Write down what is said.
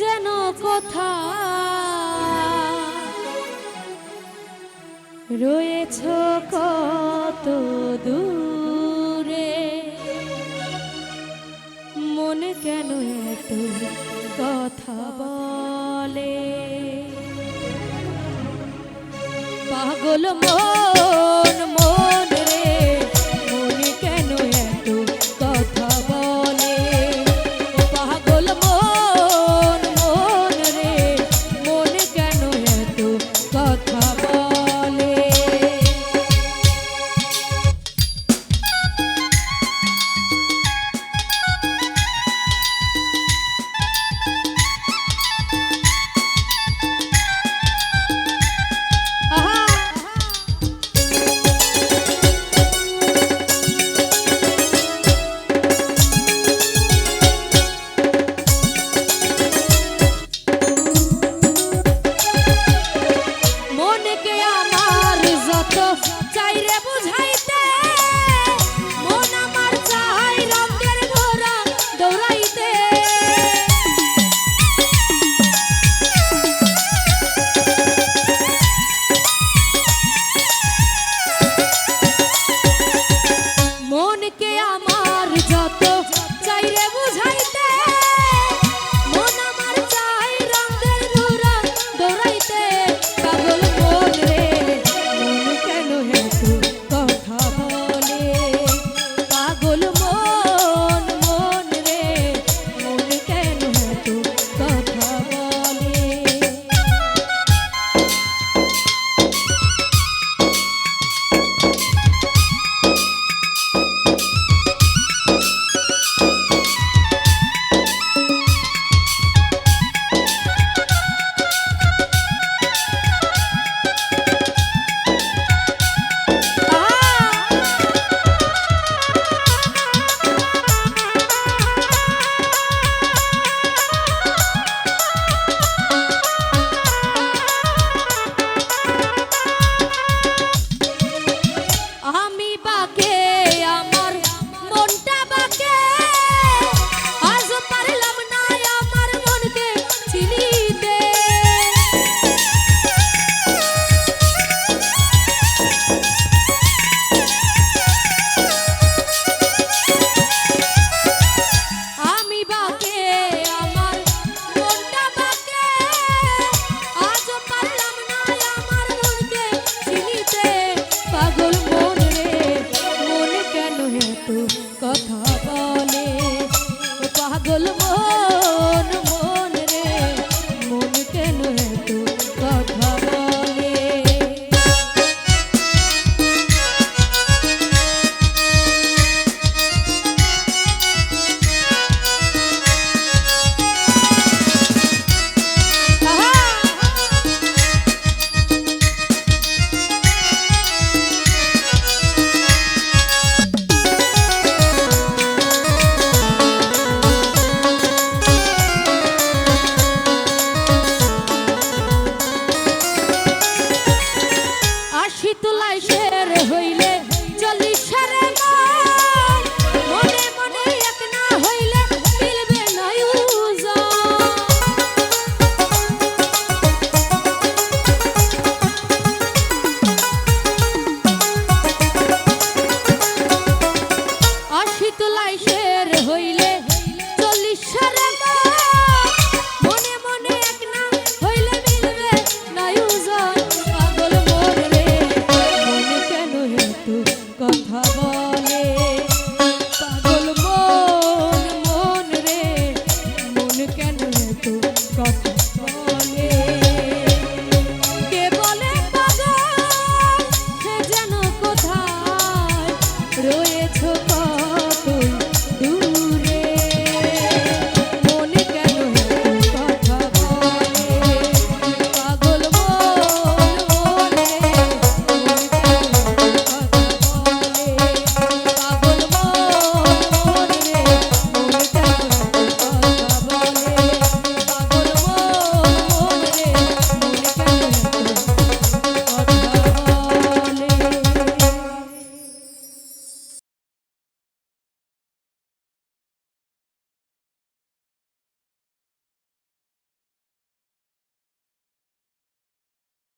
যেন কোথা রয়েছ কত দূরে। মনে কেন এত কথা বলে? পাগল মন থেকে আমার যত চাইরে বুঝা